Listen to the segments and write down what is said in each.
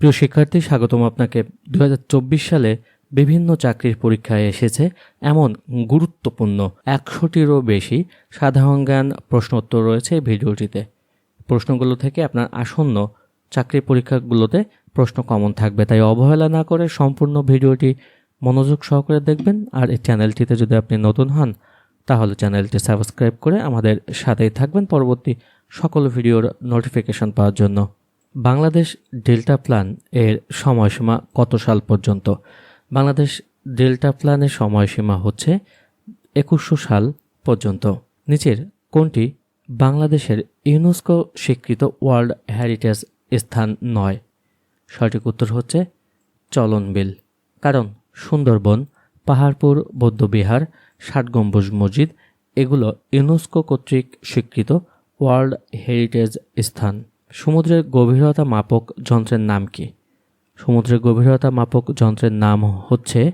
প্রিয় শিক্ষার্থী, স্বাগতম আপনাকে। দু হাজার চব্বিশ সালে বিভিন্ন চাকরির পরীক্ষায় এসেছে এমন গুরুত্বপূর্ণ একশোটিরও বেশি সাধারণ জ্ঞান প্রশ্নোত্তর রয়েছে ভিডিওটিতে। প্রশ্নগুলো থেকে আপনার আসন্ন চাকরি পরীক্ষাগুলোতে প্রশ্ন কমন থাকবে, তাই অবহেলা না করে সম্পূর্ণ ভিডিওটি মনোযোগ সহকারে দেখবেন। আর এই চ্যানেলটিতে যদি আপনি নতুন হন, তাহলে চ্যানেলটি সাবস্ক্রাইব করে আমাদের সাথেই থাকবেন। পরবর্তী সকল ভিডিওর নোটিফিকেশন পাওয়ার জন্য। বাংলাদেশ ডেল্টা প্ল্যান এর সময়সীমা কত সাল পর্যন্ত? বাংলাদেশ ডেল্টা প্ল্যানের সময়সীমা হচ্ছে একুশশো সাল পর্যন্ত। নিচের কোনটি? বাংলাদেশের ইউনেস্কো স্বীকৃত ওয়ার্ল্ড হেরিটেজ স্থান নয়। সঠিক উত্তর হচ্ছে চলনবিল, কারণ সুন্দরবন, পাহাড়পুর, বৌদ্ধবিহার ষাট গম্বুজ মসজিদ, এগুলো ইউনেস্কো কর্তৃক স্বীকৃত ওয়ার্ল্ড হেরিটেজ স্থান। সমুদ্রের গভীরতা মাপক যন্ত্রের নাম কি? সমুদ্রের গভীরতা মাপক যন্ত্রের নাম হচ্ছে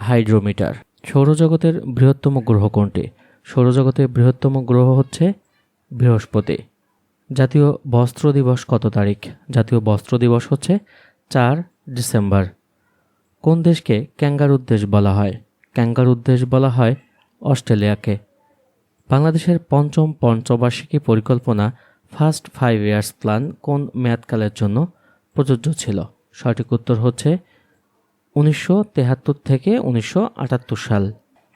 হাইড্রোমিটার। সৌরজগতের বৃহত্তম গ্রহ কোনটি? সৌরজগতের বৃহত্তম গ্রহ হচ্ছে বৃহস্পতি। জাতীয় বস্ত্র দিবস কত তারিখ? জাতীয় বস্ত্র দিবস হচ্ছে চার ডিসেম্বর। কোন দেশকে ক্যাঙ্গারুর দেশ বলা হয়? ক্যাঙ্গারুর দেশ বলা হয় অস্ট্রেলিয়াকে। বাংলাদেশের পঞ্চম পঞ্চবার্ষিকী পরিকল্পনা ফার্স্ট ফাইভ ইয়ার্স প্ল্যান কোন মেয়াদকালের জন্য প্রযোজ্য ছিল? সঠিক উত্তর হচ্ছে উনিশশো থেকে উনিশশো আটাত্তর সাল।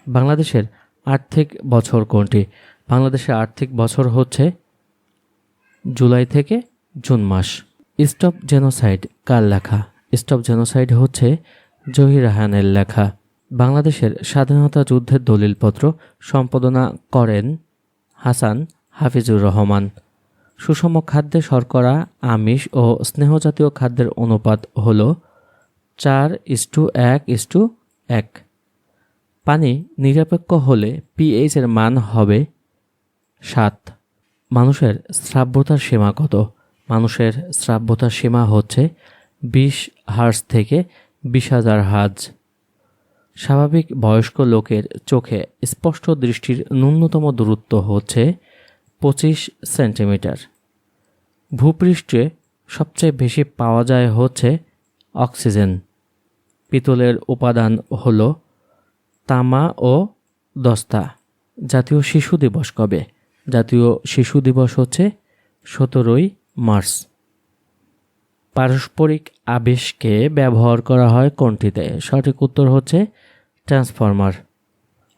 বাংলাদেশের আর্থিক বছর কোনটি? বাংলাদেশের আর্থিক বছর হচ্ছে জুলাই থেকে জুন মাস। স্টপ জেনোসাইড কার লেখা? স্টপ জেনোসাইড হচ্ছে জহির রাহানের লেখা। বাংলাদেশের স্বাধীনতা যুদ্ধের দলিলপত্র সম্পাদনা করেন হাসান হাফিজুর রহমান। সুষম খাদ্যে শর্করা, আমিষ ও স্নেহজাতীয় খাদ্যের অনুপাত হল চার ইস্টু এক ইস্টু এক। পানি নিরপেক্ষ হলে পিএইচ এর মান হবে সাত। মানুষের শ্রাব্যতার সীমা কত? মানুষের শ্রাব্যতার সীমা হচ্ছে বিশ হার্স থেকে বিশ হাজার হাজ স্বাভাবিক বয়স্ক লোকের চোখে স্পষ্ট দৃষ্টির ন্যূনতম দূরত্ব হচ্ছে পঁচিশ সেন্টিমিটার। ভূপৃষ্ঠে সবচেয়ে বেশি পাওয়া যায় হচ্ছে অক্সিজেন। পিতলের উপাদান হল তামা ও দস্তা, জাতীয় শিশু দিবস কবে? জাতীয় শিশু দিবস হচ্ছে সতেরোই মার্চ। পারস্পরিক আবেশকে ব্যবহার করা হয় কোনটিতে? সঠিক উত্তর হচ্ছে ট্রান্সফরমার।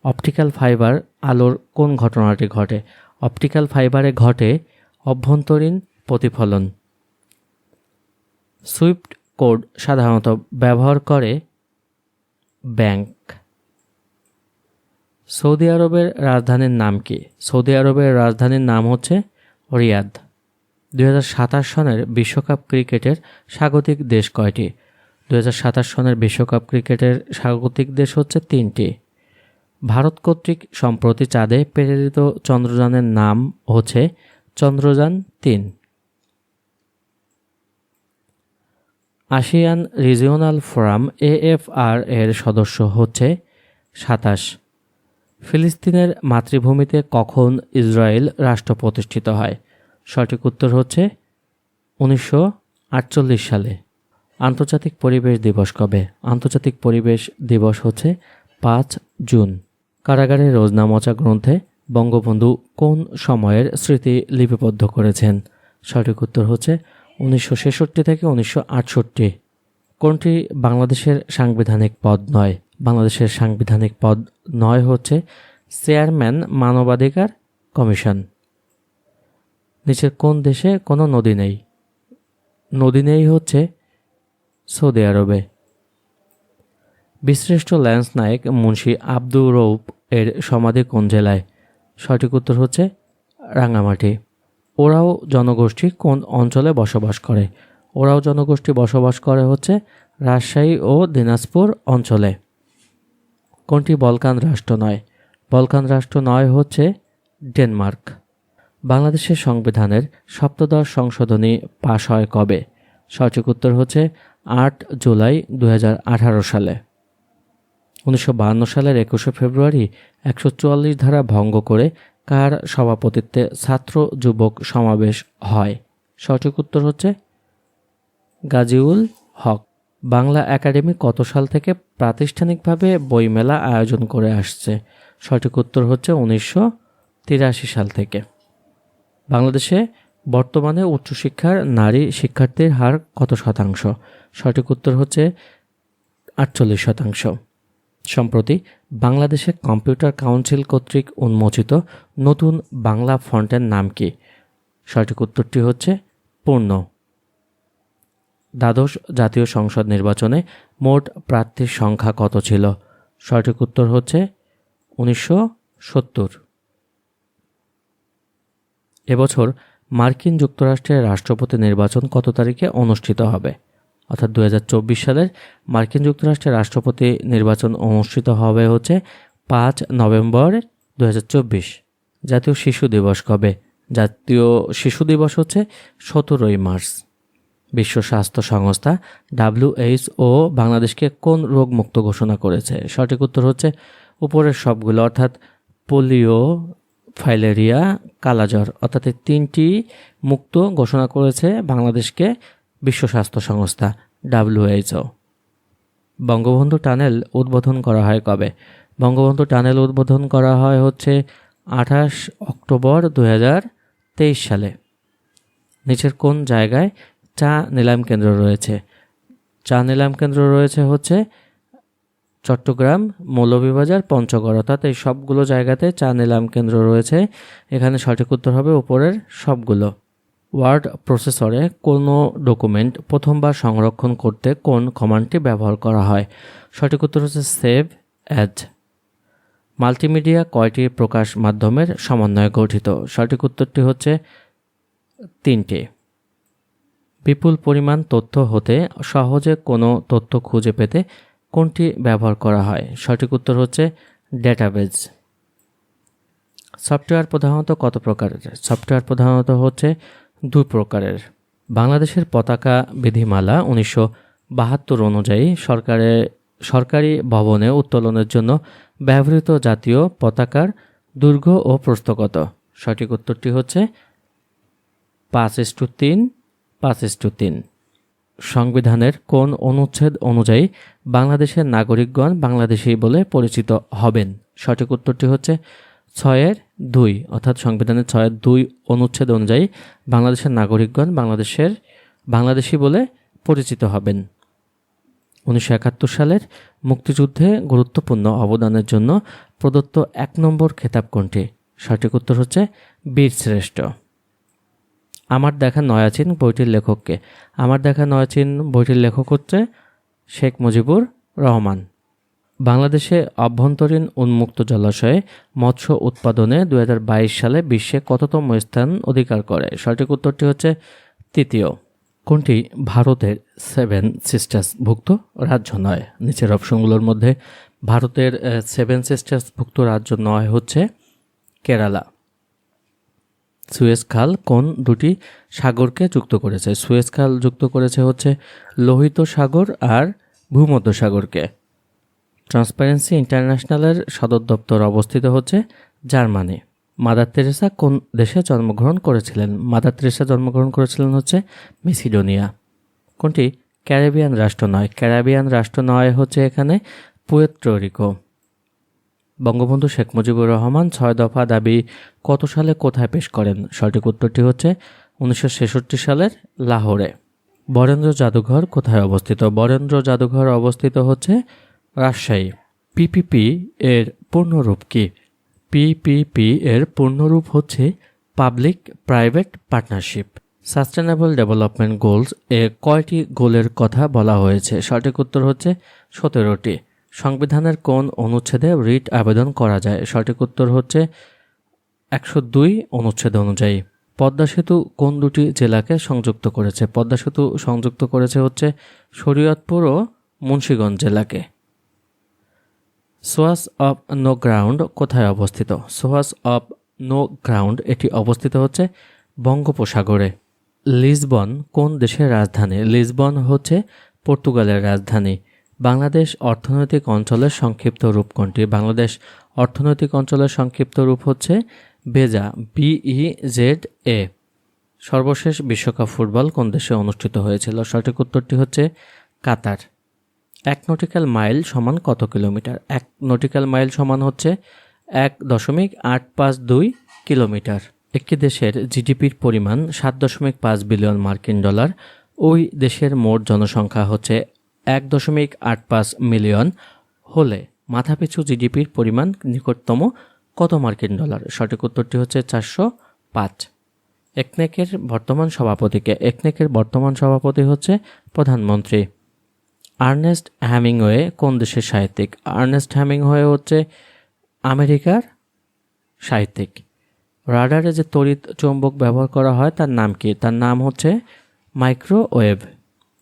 অপটিক্যাল ফাইবার আলোর কোন ঘটনাটি ঘটে? অপটিক্যাল ফাইবারে ঘটে অভ্যন্তরীণ প্রতিফলন। সুইফট কোড সাধারণত ব্যবহার করে ব্যাংক। সৌদি আরবের রাজধানীর নাম কি? সৌদি আরবের রাজধানীর নাম হচ্ছে রিয়াদ। দুই হাজার সাতাশ সনের বিশ্বকাপ ক্রিকেটের স্বাগতিক দেশ কয়টি? দু হাজার সাতাশ সনের বিশ্বকাপ ক্রিকেটের স্বাগতিক দেশ হচ্ছে তিনটি। ভারত কর্তৃক সম্প্রতি চাঁদে প্রেরিত চন্দ্রযানের নাম হচ্ছে চন্দ্রযান তিন। আসিয়ান রিজিওনাল ফোরাম এএফআর এর সদস্য হচ্ছে সাতাশ। ফিলিস্তিনের মাতৃভূমিতে কখন ইসরায়েল রাষ্ট্র প্রতিষ্ঠিত হয়? সঠিক উত্তর হচ্ছে উনিশশো আটচল্লিশ সালে। আন্তর্জাতিক পরিবেশ দিবস কবে? আন্তর্জাতিক পরিবেশ দিবস হচ্ছে পাঁচ জুন। কারাগারে রোজনামচা গ্রন্থে বঙ্গবন্ধু কোন সময়ের স্মৃতি লিপিবদ্ধ করেছেন? সঠিক উত্তর হচ্ছে উনিশশো ছেষট্টি থেকে উনিশশো আটষট্টি। কোনটি বাংলাদেশের সাংবিধানিক পদ নয়? বাংলাদেশের সাংবিধানিক পদ নয় হচ্ছে চেয়ারম্যান মানবাধিকার কমিশন। নিচের কোন দেশে কোনো নদী নেই? নদী নেই হচ্ছে সৌদি আরবে। বিশ্রেষ্ঠ ল্যান্স নায়ক মুন্সি আব্দুর রৌপ এর সমাধি কোন জেলায়? সঠিক উত্তর হচ্ছে রাঙামাটি ওরাও জনগোষ্ঠী কোন অঞ্চলে বসবাস করে? ওরাও জনগোষ্ঠী বসবাস করে হচ্ছে রাজশাহী ও দিনাজপুর অঞ্চলে। কোনটি বলকান রাষ্ট্র নয়? বলকান রাষ্ট্র নয় হচ্ছে ডেনমার্ক। বাংলাদেশের সংবিধানের সপ্তদশ সংশোধনী পাশ হয় কবে? সঠিক উত্তর হচ্ছে আট জুলাই দু হাজার আঠারো সালে। উনিশশো সালের একুশে ফেব্রুয়ারি একশো চুয়াল্লিশ ধারা ভঙ্গ করে কার সভাপতিত্বে ছাত্র যুবক সমাবেশ হয়? সঠিক উত্তর হচ্ছে গাজিউল হক। বাংলা একাডেমি কত সাল থেকে প্রাতিষ্ঠানিকভাবে বইমেলা আয়োজন করে আসছে? সঠিক উত্তর হচ্ছে উনিশশো তিরাশি সাল থেকে। বাংলাদেশে বর্তমানে উচ্চশিক্ষার নারী শিক্ষার্থীর হার কত শতাংশ? সঠিক উত্তর হচ্ছে আটচল্লিশ শতাংশ। সম্প্রতি বাংলাদেশে কম্পিউটার কাউন্সিল কর্তৃক উন্মোচিত নতুন বাংলা ফন্টের নাম কি? সঠিক উত্তরটি হচ্ছে পূর্ণ। দ্বাদশ জাতীয় সংসদ নির্বাচনে মোট প্রার্থীর সংখ্যা কত ছিল? সঠিক উত্তর হচ্ছে উনিশশো সত্তর। এবছর মার্কিন যুক্তরাষ্ট্রের রাষ্ট্রপতি নির্বাচন কত তারিখে অনুষ্ঠিত হবে? অর্থাৎ দু হাজার চব্বিশ সালের মার্কিন যুক্তরাষ্ট্রের রাষ্ট্রপতি নির্বাচন অনুষ্ঠিত হবে হচ্ছে পাঁচ নভেম্বর দু হাজার চব্বিশ, জাতীয় শিশু দিবস কবে? জাতীয় শিশু দিবস হচ্ছে সতেরোই মার্চ। বিশ্ব স্বাস্থ্য সংস্থা ডাব্লিউএইচও বাংলাদেশকে কোন রোগ মুক্ত ঘোষণা করেছে? সঠিক উত্তর হচ্ছে উপরের সবগুলো, অর্থাৎ পোলিও ফাইলেরিয়া, কালাজ্বর অর্থাৎ তিনটি মুক্ত ঘোষণা করেছে বাংলাদেশকে বিশ্ব স্বাস্থ্য সংস্থা ডাব্লিউএইচও বঙ্গবন্ধু টানেল উদ্বোধন করা হয় কবে? বঙ্গবন্ধু টানেল উদ্বোধন করা হয় হচ্ছে আঠাশ অক্টোবর দু হাজার তেইশ সালে। নিচের কোন জায়গায় চা নিলাম কেন্দ্র রয়েছে? চা নিলাম কেন্দ্র রয়েছে হচ্ছে চট্টগ্রাম, মৌলভীবাজার, পঞ্চগড়। অর্থাৎ এই সবগুলো জায়গাতে চা নিলাম কেন্দ্র রয়েছে। এখানে সঠিক উত্তর হবে উপরের সবগুলো। ওয়ার্ড প্রসেসরে কোনো ডকুমেন্ট প্রথমবার সংরক্ষণ করতে কোন কমান্ডটি ব্যবহার করা হয়? সঠিক উত্তর হচ্ছে সেভ অ্যাজ। মাল্টিমিডিয়া কয়টি প্রকাশ মাধ্যমের সমন্বয়ে গঠিত? সঠিক উত্তরটি হচ্ছে তিনটি। বিপুল পরিমাণ তথ্য হতে সহজে কোনো তথ্য খুঁজে পেতে কোনটি ব্যবহার করা হয়? সঠিক উত্তর হচ্ছে ডেটাবেজ সফটওয়্যার প্রধানত কত প্রকারের? সফটওয়্যার প্রধানত হচ্ছে দু প্রকারের। বাংলাদেশের পতাকা বিধিমালা উনিশশো বাহাত্তর অনুযায়ী সরকারের সরকারি ভবনে উত্তোলনের জন্য ব্যবহৃত জাতীয় পতাকার দৈর্ঘ্য ও প্রস্থ কত সঠিক উত্তরটি হচ্ছে পাঁচ ইস্টু তিন, পাঁচ ইস্টু তিন। সংবিধানের কোন অনুচ্ছেদ অনুযায়ী বাংলাদেশের নাগরিকগণ বাংলাদেশী বলে পরিচিত হবেন? সঠিক উত্তরটি হচ্ছে ছয়ের দুই, অর্থাৎ সংবিধানের ছয়ের দুই অনুচ্ছেদ অনুযায়ী বাংলাদেশের নাগরিকগণ বাংলাদেশের বাংলাদেশি বলে পরিচিত হবেন। উনিশশো একাত্তর সালের মুক্তিযুদ্ধে গুরুত্বপূর্ণ অবদানের জন্য প্রদত্ত এক নম্বর খেতাব কোনটি? সঠিক উত্তর হচ্ছে বীর শ্রেষ্ঠ আমার দেখা নয়াচিন বইটির লেখককে। আমার দেখা নয়াচিন বইটির লেখক হচ্ছে শেখ মুজিবুর রহমান। বাংলাদেশে অভ্যন্তরীণ উন্মুক্ত জলাশয়ে মৎস্য উৎপাদনে দু হাজার বাইশ সালে বিশ্বে কততম স্থান অধিকার করে? সঠিক উত্তরটি হচ্ছে তৃতীয়। কোনটি ভারতের সেভেন সিস্টার্স ভুক্ত রাজ্য নয়? নিচের অপশনগুলোর মধ্যে ভারতের সেভেন সিস্টার্স ভুক্ত রাজ্য নয় হচ্ছে কেরালা। সুয়েজ খাল কোন দুটি সাগরকে যুক্ত করেছে? সুয়েজ খাল যুক্ত করেছে হচ্ছে লোহিত সাগর আর ভূমধ্য সাগরকে। ট্রান্সপারেন্সি ইন্টারন্যাশনালের সদর দপ্তর অবস্থিত হচ্ছে জার্মানি। মাদার তেরেসা কোন দেশে জন্মগ্রহণ করেছিলেন? মাদার তেরেসা জন্মগ্রহণ করেছিলেন হচ্ছে মেসিডোনিয়া। কোনটি? ক্যারিবিয়ান রাষ্ট্র নয় ক্যারিবিয়ান রাষ্ট্র নয় হচ্ছে এখানে পুয়েত্রোরিকো বঙ্গবন্ধু শেখ মুজিবুর রহমান ছয় দফা দাবি কত সালে কোথায় পেশ করেন? সঠিক উত্তরটি হচ্ছে উনিশশো ছেষট্টি সালের লাহোরে। বরেন্দ্র জাদুঘর কোথায় অবস্থিত? বরেন্দ্র জাদুঘর অবস্থিত হচ্ছে রাজশাহী। পিপিপি এর পূর্ণরূপ কি? পিপিপি এর পূর্ণরূপ হচ্ছে public private partnership. Sustainable development goals এ কয়টি গোলের কথা বলা হয়েছে? সঠিক উত্তর হচ্ছে সতেরোটি। সংবিধানের কোন অনুচ্ছেদে রিট আবেদন করা যায়? সঠিক উত্তর হচ্ছে একশো দুই অনুচ্ছেদ অনুযায়ী। পদ্মা সেতু কোন দুটি জেলাকে সংযুক্ত করেছে? পদ্মা সেতু সংযুক্ত করেছে হচ্ছে শরীয়তপুর ও মুন্সীগঞ্জ জেলাকে। সোয়াস অব নো গ্রাউন্ড কোথায় অবস্থিত? সোয়াস অব নো গ্রাউন্ড এটি অবস্থিত হচ্ছে বঙ্গোপসাগরে। লিসবন কোন দেশের রাজধানী? লিসবন হচ্ছে পর্তুগালের রাজধানী। বাংলাদেশ অর্থনৈতিক অঞ্চলের সংক্ষিপ্ত রূপ কোনটি বাংলাদেশ অর্থনৈতিক অঞ্চলের সংক্ষিপ্ত রূপ হচ্ছে বেজা বিই জেড এ সর্বশেষ বিশ্বকাপ ফুটবল কোন দেশে অনুষ্ঠিত হয়েছিল? সঠিক উত্তরটি হচ্ছে কাতার। এক নটিক্যাল মাইল সমান কত কিলোমিটার? এক নটিক্যাল মাইল সমান হচ্ছে এক দশমিক আট পাঁচ দুই কিলোমিটার। একটি দেশের জিডিপির পরিমাণ সাত দশমিক পাঁচ বিলিয়ন মার্কিন ডলার। ওই দেশের মোট জনসংখ্যা হচ্ছে এক দশমিক আট পাঁচ মিলিয়ন হলে মাথাপিছু জিডিপির পরিমাণ নিকটতম কত মার্কিন ডলার? সঠিক উত্তরটি হচ্ছে চারশো পাঁচ। একনেকের বর্তমান সভাপতিকে একনেকের বর্তমান সভাপতি হচ্ছে প্রধানমন্ত্রী আর্নেস্ট হ্যামিংওয়ে কোন দেশের সাহিত্যিক? আর্নেস্ট হ্যামিংওয়ে হচ্ছে আমেরিকার সাহিত্যিক। রাডারে যে তড়িৎ চৌম্বক ব্যবহার করা হয়, তার নাম কি? তার নাম হচ্ছে মাইক্রোওয়েভ।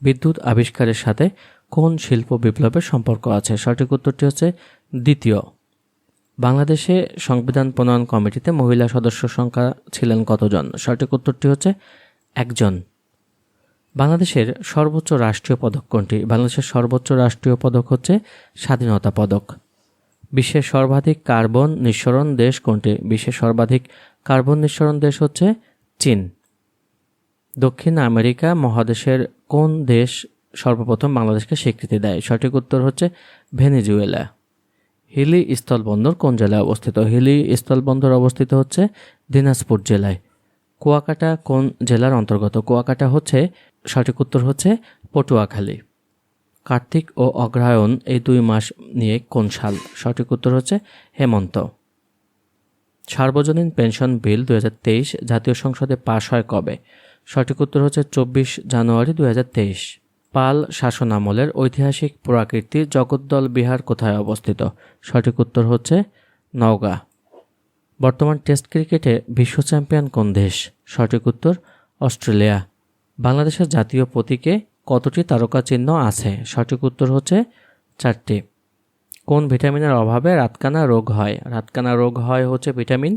বিদ্যুৎ আবিষ্কারের সাথে কোন শিল্প বিপ্লবের সম্পর্ক আছে? সঠিক উত্তরটি হচ্ছে দ্বিতীয়। বাংলাদেশে সংবিধান প্রণয়ন কমিটিতে মহিলা সদস্য সংখ্যা ছিলেন কতজন? সঠিক উত্তরটি হচ্ছে একজন। বাংলাদেশের সর্বোচ্চ রাষ্ট্রীয় পদক কোনটি? বাংলাদেশের সর্বোচ্চ রাষ্ট্রীয় পদক হচ্ছে স্বাধীনতা পদক। বিশ্বের সর্বাধিক কার্বন নিঃসরণ দেশ কোনটি? বিশ্বের সর্বাধিক কার্বন নিঃসরণ দেশ হচ্ছে চীন। দক্ষিণ আমেরিকা মহাদেশের কোন দেশ সর্বপ্রথম বাংলাদেশকে স্বীকৃতি দেয়। সঠিক উত্তর হচ্ছে ভেনেজুয়েলা। হিলি স্থলবন্দর কোন জেলায় অবস্থিত? হিলি স্থলবন্দর অবস্থিত হচ্ছে দিনাজপুর জেলায়। কুয়াকাটা কোন জেলার অন্তর্গত? কুয়াকাটা হচ্ছে, সঠিক উত্তর হচ্ছে পটুয়াখালী। কার্তিক ও অগ্রহায়ণ এই দুই মাস নিয়ে কোন সাল? সঠিক উত্তর হচ্ছে হেমন্ত। সার্বজনীন পেনশন বিল দুই হাজার তেইশ জাতীয় সংসদে পাশ হয় কবে? সঠিক উত্তর হচ্ছে চব্বিশ জানুয়ারি দুই হাজার তেইশ। পাল শাসন আমলের ঐতিহাসিক পুরাকীর্তি জগদ্দল বিহার কোথায় অবস্থিত? সঠিক উত্তর হচ্ছে নওগাঁ। বর্তমান টেস্ট ক্রিকেটে বিশ্ব চ্যাম্পিয়ন কোন দেশ? সঠিক উত্তর, অস্ট্রেলিয়া। বাংলাদেশের জাতীয় প্রতীকে কতটি তারকা চিহ্ন আছে? সঠিক উত্তর হচ্ছে চারটি। কোন ভিটামিনের অভাবে রাতকানা রোগ হয়? রাতকানা রোগ হয় হচ্ছে ভিটামিন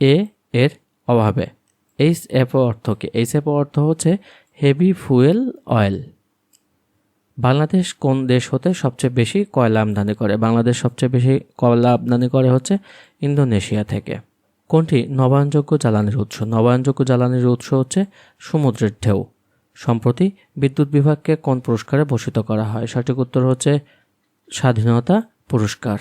এ এর অভাবে। এইচ এফ অর্থ কি? এইচ এফ অর্থ হচ্ছে হেভি ফুয়েল অয়েল। বাংলাদেশ কোন দেশ হতে সবচেয়ে বেশি কয়লা আমদানি করে? বাংলাদেশ সবচেয়ে বেশি কয়লা আমদানি করে হচ্ছে ইন্দোনেশিয়া থেকে। কোনটি? নবায়নযোগ্য জ্বালানির উৎস। নবায়নযোগ্য জ্বালানির উৎস হচ্ছে সমুদ্রের ঢেউ। সম্প্রতি বিদ্যুৎ বিভাগকে কোন পুরস্কারে ভূষিত করা হয়? সঠিক উত্তর হচ্ছে স্বাধীনতা পুরস্কার।